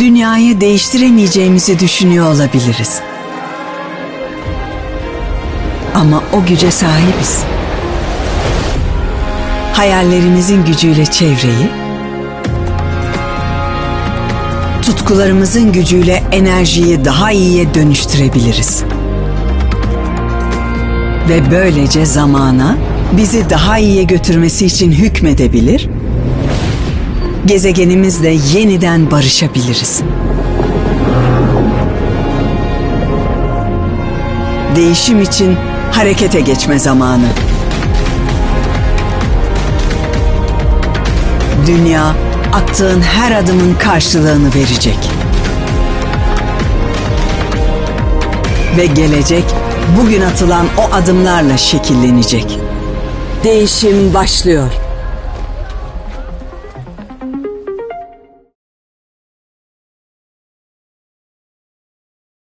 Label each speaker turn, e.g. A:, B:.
A: dünyayı değiştiremeyeceğimizi düşünüyor olabiliriz. Ama o güce sahibiz. Hayallerimizin gücüyle çevreyi, tutkularımızın gücüyle enerjiyi daha iyiye dönüştürebiliriz. Ve böylece zamana bizi daha iyiye götürmesi için hükmedebilir, gezegenimizle yeniden barışabiliriz. Değişim için harekete geçme zamanı. Dünya attığın her adımın karşılığını verecek. Ve gelecek bugün atılan o adımlarla şekillenecek. Değişim başlıyor.